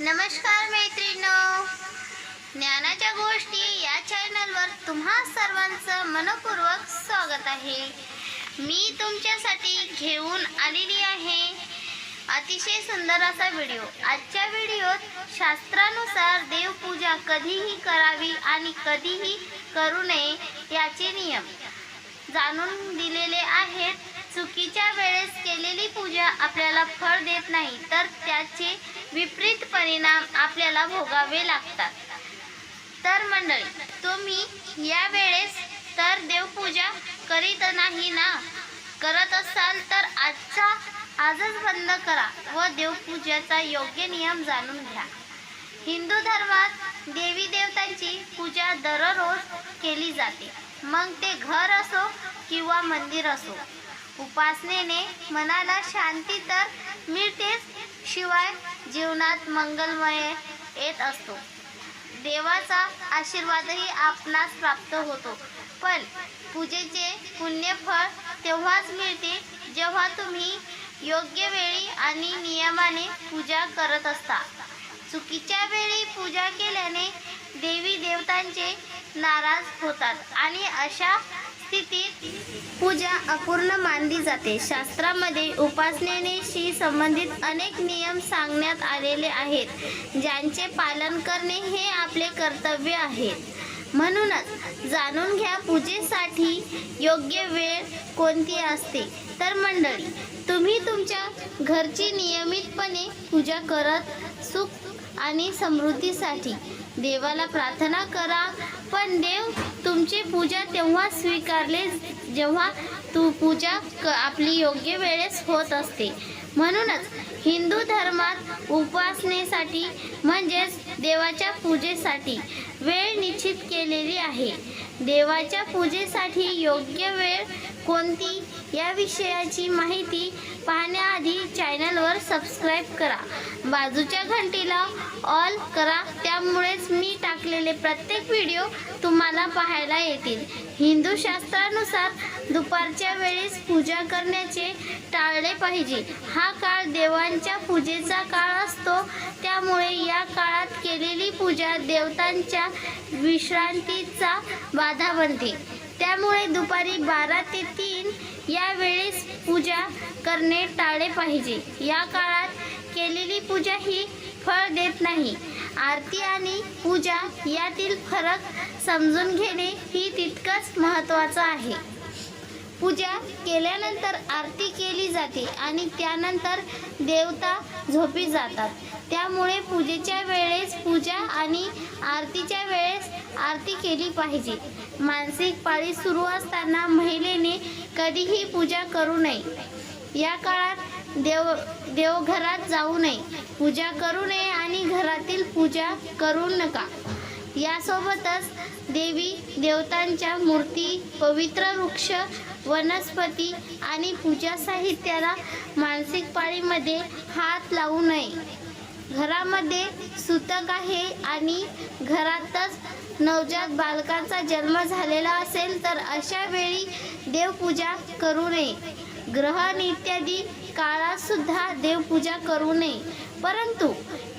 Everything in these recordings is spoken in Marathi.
नमस्कार मैत्रिणो ज्ञानाच्या गोष्टी या चॅनलवर तुम्हा सर्वांचं मनपूर्वक स्वागत आहे. मी तुमच्यासाठी घेऊन आलेली आहे अतिशय सुंदर असा व्हिडिओ आजच्या व्हिडिओत शास्त्रानुसार देवपूजा कधीही करावी आणि कधीही करू नये याचे नियम. जाणून दिलेले आहेत चुकीच्या वेळेस केलेली पूजा आपल्याला फळ देत नाही तर त्याचे विपरीत परिणाम आपल्याला भोगावे लागतात. तर मंडळी तुम्ही या वेळेस तर देवपूजा करीत नाही ना? करत असाल तर आजचा आजच बंद करा व देवपूजाचा योग्य नियम जाणून घ्या. हिंदू धर्मात देवी देवतांची पूजा दररोज केली जाते. मग ते घर असो किंवा मंदिर असो उपासनेने मनाला शांती तर मिळतेच शिवाय जीवनात मंगलमय येत असतो. देवाचा आशीर्वादही आपणास प्राप्त होतो. पण पूजेचे पुण्यफळ तेव्हाच मिळते जेव्हा तुम्ही योग्य वेळी आणि नियमाने पूजा करत असता. चुकीच्या वेळी पूजा केल्याने देवी देवतांचे नाराज होतात आणि अशा स्थितीत पूजा अपूर्ण मानली जाते. शास्त्रामध्ये उपासनेशी संबंधित अनेक नियम सांगण्यात आलेले आहेत ज्यांचे पालन करणे हे आपले कर्तव्य आहे. म्हणूनच जाणून घ्या पूजेसाठी योग्य वेळ कोणती असते. तर मंडळी तुम्ही तुमच्या घरची नियमितपणे पूजा करत सुख आणि समृद्धीसाठी देवाला प्रार्थना करा. पण देव तुमची पूजा तेव्हा स्वीकारले जेव्हा तू पूजा क आपली योग्य वेळेस होत असते. म्हणूनच हिंदू धर्मात उपासनेसाठी म्हणजेच देवाच्या पूजेसाठी वेळ निश्चित केलेली आहे. देवाच्या पूजेसाठी योग्य वेळ कोणती या विषयाची माहिती पाहण्याआधी चॅनलवर सबस्क्राईब करा. बाजूच्या घंटीला ऑल करा. त्यामुळेच मी टाकलेले प्रत्येक व्हिडिओ तुम्हाला पाहायला येतील. हिंदू शास्त्रानुसार दुपारच्या वेळेस पूजा करण्याचे टाळले पाहिजे. हा काळ देवांच्या पूजेचा काळ असतो. त्यामुळे या काळात केलेली पूजा देवतांच्या विश्रांतीचा बाधा बनते. त्यामुळे दुपारी बारा ते तीन या वेळेस पूजा करणे टाळले पाहिजे. या काळात केलेली पूजा ही फळ देत नाही. आरती आणि पूजा यातील फरक समजून घेणे ही तितकंच महत्त्वाचं आहे. पूजा केल्यानंतर आरती केली जाते आणि त्यानंतर देवता झोपी जातात. त्यामुळे पूजेच्या वेळेस पूजा आणि आरतीच्या वेळेस आरती केली पाहिजे. मानसिक पाळी सुरू असताना महिलेने कधीही पूजा करू नये. या काळात देव देवघरात जाऊ नये. पूजा करू नये आणि घरातील पूजा करू नका. यासोबतच देवी देवतांच्या मूर्ती पवित्र वृक्ष वनस्पती आणि पूजा साहित्याला मानसिक पाळीमध्ये हात लावू नये. घरामध्ये सुतक आहे आणि घरातच नवजात बालकाचा जन्म झालेला असेल तर अशा वेळी देवपूजा करू नये. ग्रहण इत्यादी काळात सुद्धा देवपूजा करू नये. परंतु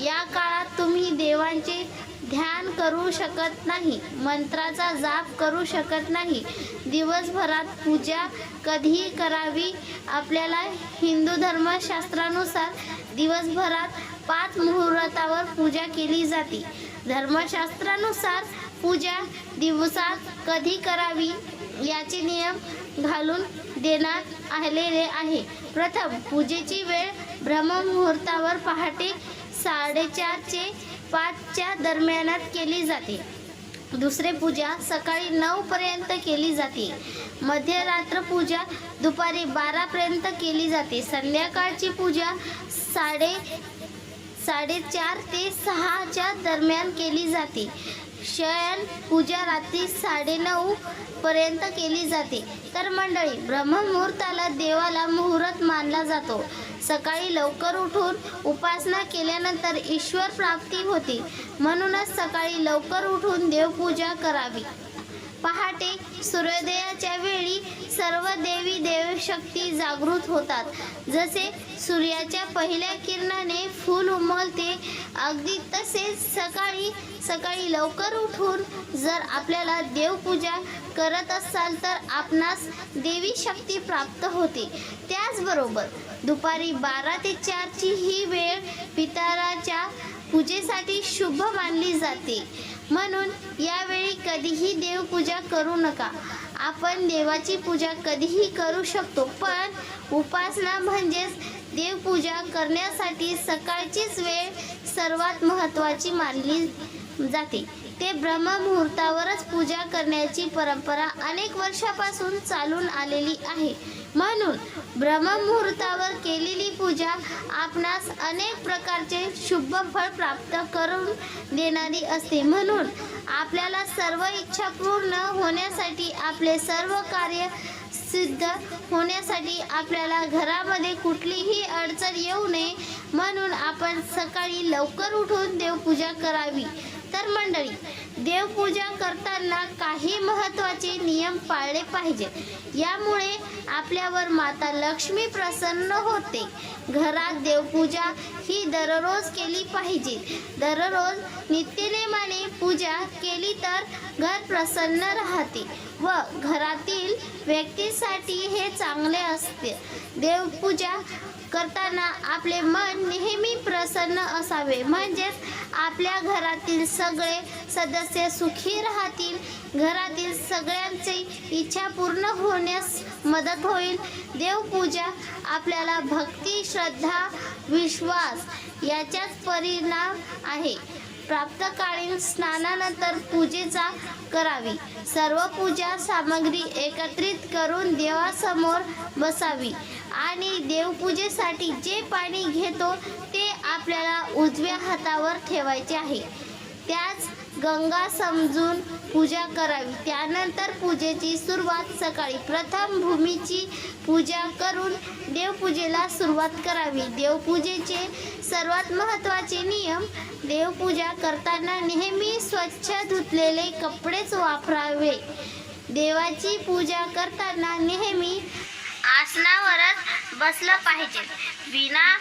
या काळात तुम्ही देवांचे ध्यान करू शकत नाही मंत्राचा जाप करू शकत नाही. दिवसभरात पूजा कधीही करावी. आपल्याला हिंदू धर्मशास्त्रानुसार दिवसभरात पाच मुहूर्तावर पूजा केली जाते. धर्मशास्त्रानुसार पूजा दिवसात कधी करावी याचे नियम घालून देण्यात आलेले आहे. प्रथम पूजेची वेळ ब्रह्ममुहूर्तावर पहाटे साडेचारचे पाचच्या दरम्यानात केली जाते. दुसरे पूजा सकाळी नऊ पर्यंत केली जाते. मध्यरात्र पूजा दुपारी बारापर्यंत केली जाते. संध्याकाळची पूजा साडे साडेचार ते सहाच्या दरम्यान केली जाते. शयन पूजा रात्री साडेनऊ पर्यंत केली जाते. तर मंडळी ब्रह्ममुहूर्ताला देवाला मुहूर्त मानला जातो. सकाळी लवकर उठून उपासना केल्यानंतर ईश्वर प्राप्ती होते. म्हणूनच सकाळी लवकर उठून देवपूजा करावी. पहाटे सूर्योदयाच्या वेळी सर्व देवी देवशक्ती जागृत होतात. जसे सूर्याच्या पहिल्या किरणाने फूल उमलते अगदी तसेच सकाळी सकाळी लवकर उठून जर आपल्याला देवपूजा करत असाल तर आपणास देवी शक्ती प्राप्त होते. त्याचबरोबर दुपारी बारा ते चारची ही वेळ पिताराच्या पूजेसाठी शुभ मानली जाते. म्हणून यावेळी कधीही देवपूजा करू नका. आपण देवाची पूजा कधीही करू शकतो पण उपासना म्हणजेच देवपूजा करण्यासाठी सकाळचीच वेळ सर्वात महत्त्वाची मानली जाते. ते ब्रह्ममुहूर्तावरच पूजा करण्याची परंपरा अनेक वर्षापासून चालून आलेली आहे. म्हणून ब्रह्ममुहूर्तावर केलेली पूजा आपणास अनेक प्रकारचे शुभ फळ प्राप्त करून देणारी असते. म्हणून आपल्याला सर्व इच्छा पूर्ण होण्यासाठी आपले सर्व कार्य सिद्ध होण्यासाठी आपल्याला घरामध्ये कुठलीही अडचण येऊ नये म्हणून आपण सकाळी लवकर उठून देवपूजा करावी. तर मंडळी देवपूजा करताना काही महत्त्वाचे नियम पाळले पाहिजेत. यामुळे आपल्यावर माता लक्ष्मी प्रसन्न होते. घरात देवपूजा ही दररोज केली पाहिजे. दररोज नित्यनेमाने पूजा केली तर घर प्रसन्न राहते व घरातील व्यक्तीसाठी हे चांगले असते. देवपूजा करताना आपले मन नेहमी प्रसन्न असावे. म्हणजेच आपल्या घरातील सगळे सदस्य सुखी राहतील. घरातील सगळ्यांची इच्छा पूर्ण होण्यास मदत होईल. देवपूजा आपल्याला भक्ती श्रद्धा विश्वास याचाच परिणाम आहे. प्राप्तकालीन स्नानानंतर पूजेचा करावी. सर्व पूजा सामग्री एकत्रित करून देवासमोर बसावी. आणि देवपूजेसाठी जे पाणी घेतो ते आपल्याला उजव्या हातावर ठेवायचे आहे. त्याच गंगा समजून पूजा करावी. त्यानंतर पूजेची सुरुवात सकाळी प्रथम भूमीची पूजा करून देवपूजेला सुरुवात करावी. देवपूजेचे सर्वात महत्त्वाचे नियम देवपूजा करताना नेहमी स्वच्छ धुतलेले कपडेच वापरावे. देवाची पूजा करताना नेहमी आसनावरच बसलं पाहिजे. विना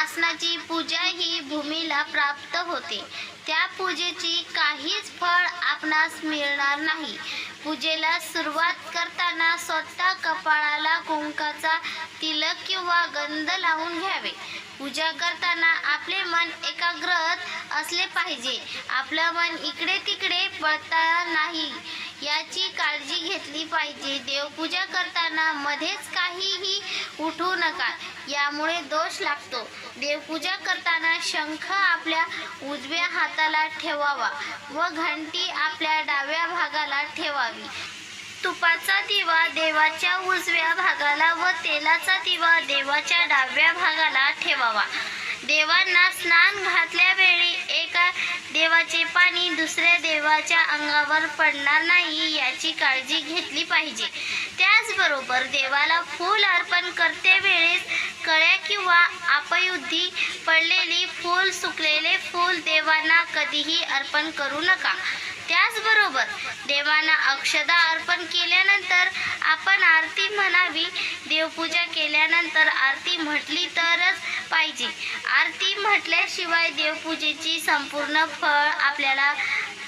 आसनाची पूजा ही भूमीला प्राप्त होते. त्या पूजेची काहीच फळ आपणास मिळणार नाही. पूजेला सुरुवात करताना स्वतः कपाळाला कुंकाचा तिलक किंवा गंध लावून घ्यावे. पूजा करताना आपले मन एकाग्रत असले पाहिजे. आपलं मन इकडे तिकडे पळता नाही. याची काळजी घेतली पाहिजे. देवपूजा करताना मध्येच काहीही उठू नका यामुळे दोष लागतो. देवपूजा करताना शंख आपल्या उजव्या हाताला ठेवावा व घंटी आपल्या डाव्या भागाला ठेवावी. तुपाचा दिवा देवाच्या उजव्या भागाला व तेलाचा दिवा देवाच्या डाव्या भागाला ठेवावा. देवांना स्नान घातल्यावेळी एका देवाचे पाणी दुसऱ्या देवाच्या अंगावर पडणार नाही याची काळजी घेतली पाहिजे. त्याचबरोबर देवाला फूल अर्पण करते वेळेस कळ्या किंवा अपयुद्धी पडलेली फूल सुकलेले फूल देवांना कधीही अर्पण करू नका. त्याचबरोबर देवांना अक्षदा अर्पण केल्यानंतर आपण आरती म्हणावी. देवपूजा केल्यानंतर आरती म्हटली तरच पाहिजे. आरती म्हटल्याशिवाय देवपूजेची संपूर्ण फळ आपल्याला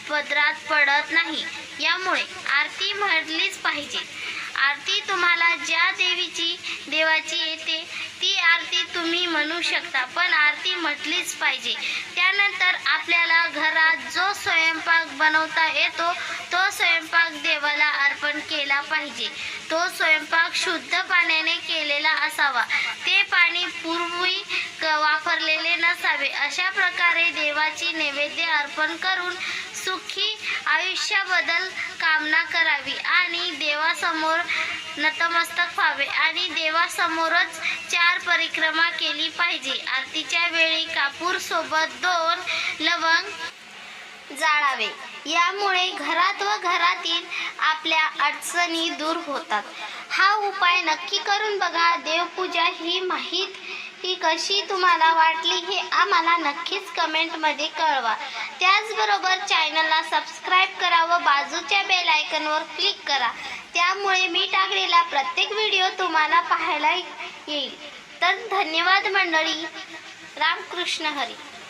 पदरात पडत नाही. यामुळे आरती म्हटलीच पाहिजे. आरती तुम्हाला ज्या देवीची देवाची येते ती आरती तुम्ही म्हणू शकता पण आरती म्हटलीच पाहिजे. त्यानंतर आपल्याला घरात जो स्वयंपाक बनवता येतो तो स्वयंपाक देवाला अर्पण केला पाहिजे. तो स्वयंपाक शुद्ध पाण्याने केलेला असावा. ते पाणी पूर्वी क- वापरलेले नसावे. अशा प्रकारे देवाची नैवेद्य अर्पण करून सुखी आयुष्याबद्दल कामना करावी आणि देवासमोर नतमस्तक व्हावे आणि देवासमोरच चार परिक्रमा केली पाहिजे. आरतीच्या वेळी कापूर सोबत दोन लवंग जाळावे. यामुळे घरात व घरातील आपल्या अडचणी दूर होतात. हा उपाय नक्की करून बघा. देवपूजा ही माहीत ही कशी तुम्हाला वाटली हे आम्हाला नक्कीच कमेंटमध्ये कळवा. त्याचबरोबर चॅनलला सबस्क्राईब करा व बाजूच्या बेल आयकनवर क्लिक करा. त्यामुळे मी टाकलेला प्रत्येक व्हिडिओ तुम्हाला पाहायला येईल. तर धन्यवाद मंडळी. रामकृष्ण हरी.